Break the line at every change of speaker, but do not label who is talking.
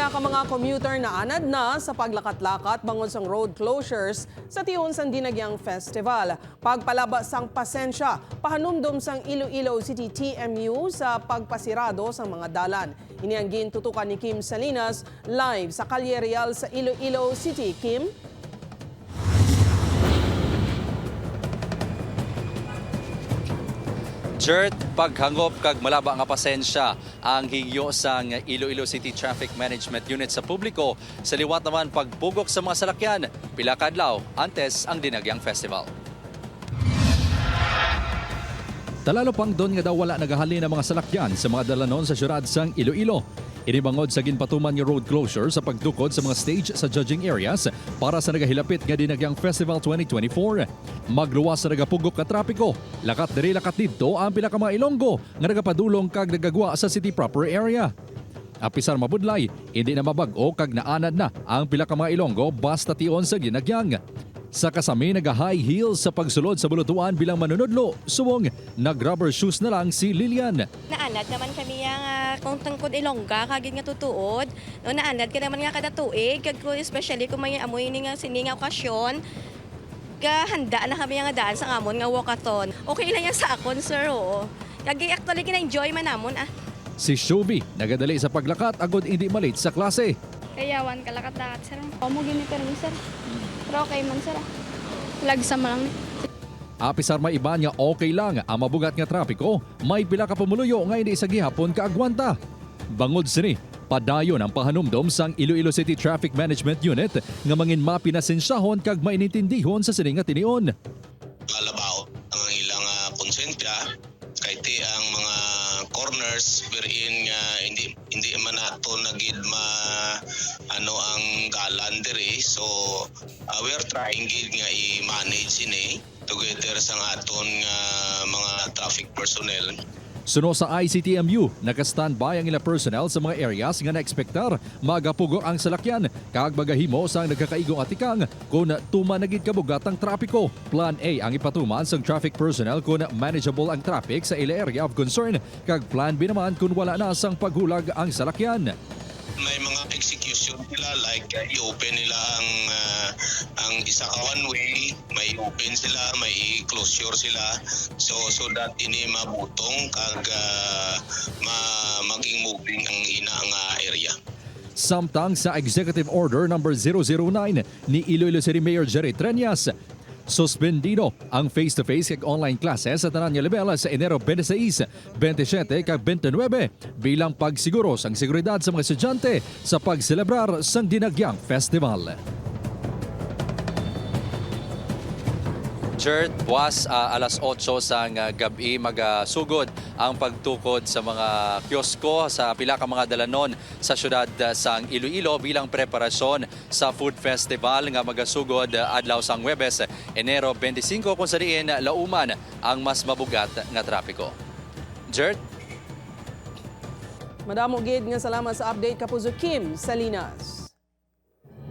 Pila ka mga commuter na anad na sa paglakat-lakat bangod sang road closures sa tiyon sang Dinagyang Festival. Pagpalaba sang pasensya, pahanumdum sang Iloilo City TMU sa pagpasirado sang mga dalan. Ini ang gintutukan ni Kim Salinas live sa Calle Real sa Iloilo City. Kim?
Jert, paghangop kag malaba nga pasensya ang higyo sang Iloilo City Traffic Management Unit sa publiko sa liwat naman pagpugok sa mga salakyan pila kadlaw antes ang Dinagyang Festival.
Talalo pang doon nga daw wala nagahalin ang mga salakyan sa mga dalanon sa syudad sang Iloilo. Inibangod sa ginpatuman nga road closure sa pagtukod sa mga stage sa judging areas para sa nagahilapit nga Dinagyang Festival 2024. Magluwas sa nagapugok ka trapiko. Lakat diri lakat dito ang pila ka mga Ilonggo nga nagapadulong kag nagagwa sa city proper area. Apisar mabudlay, hindi na mabag-o kag naanad na ang pila ka mga Ilonggo basta tion sa ginagyang. Sa kasami naga-high heels sa pagsulod sa bulutuan bilang manunodlo, suwong nag-rubber shoes na lang si Lilian.
Naanad naman kami yang uh, kung tangkod ilongga kagid nga tutuod. No naanad ka naman nga kada tuig kag kung especially kung may amoy ni nga sining nga okasyon handa na kami nga daan sa amon nga walkathon. Okay lang yan sa akon sir oo. Kag actually kina-enjoy man namon ah.
Si Shubi nagadali sa paglakat agod hindi malit sa klase.
Kayawan kalakat-lakat sir. O mo gini permi sir. Pero okay man sir. Lagsa man lang.
Apisar may iba nga okay lang ang mabugat nga trapiko, may pila ka pumuluyo nga hindi sa gihapon kaagwanta. Bangod sini, padayon ang pahanumdom sang Iloilo City Traffic Management Unit nga mangin mapinasensyahon kag mainintindihon sa sini nga tinion.
Corners wherein nga hindi hindi man nato nagid ma ano ang galan diri. So uh, we are trying gid nga i-manage ini together sang aton nga mga traffic personnel
Suno sa ICTMU, naka-standby ang ila personnel sa mga areas nga naekspektar magapugo ang salakyan kag magahimo sang nagkakaigong atikang kung tumanagid kabugat ang trapiko. Plan A ang ipatuman sang traffic personnel kung manageable ang traffic sa ila area of concern kag plan B naman kung wala na sang paghulag ang salakyan.
May mga execution nila like uh, i-open nila ang uh, ang isa ka one way may open sila may closure sila. So so that ini mabutong kag uh, ma maging moving ang ina nga area.
Samtang sa Executive Order number 009 ni Iloilo City Mayor Jerry Treñas, suspendido ang face-to-face kag online classes sa tanan nga level sa Enero 26, 27 kag 29 bilang pagsiguro sang seguridad sa mga estudyante sa pagselebrar sang Dinagyang Festival.
Jert, buwas ah, alas 8 sang ah, gabi magasugod ang pagtukod sa mga kiosko sa pila ka mga dalanon sa syudad ah, sang Iloilo bilang preparasyon sa food festival nga magasugod adlaw sang Huwebes, Enero 25 kung sa diin lauman ang mas mabugat nga trapiko. Jert,
Madamo gid nga salamat sa update kapuzo Kim Salinas.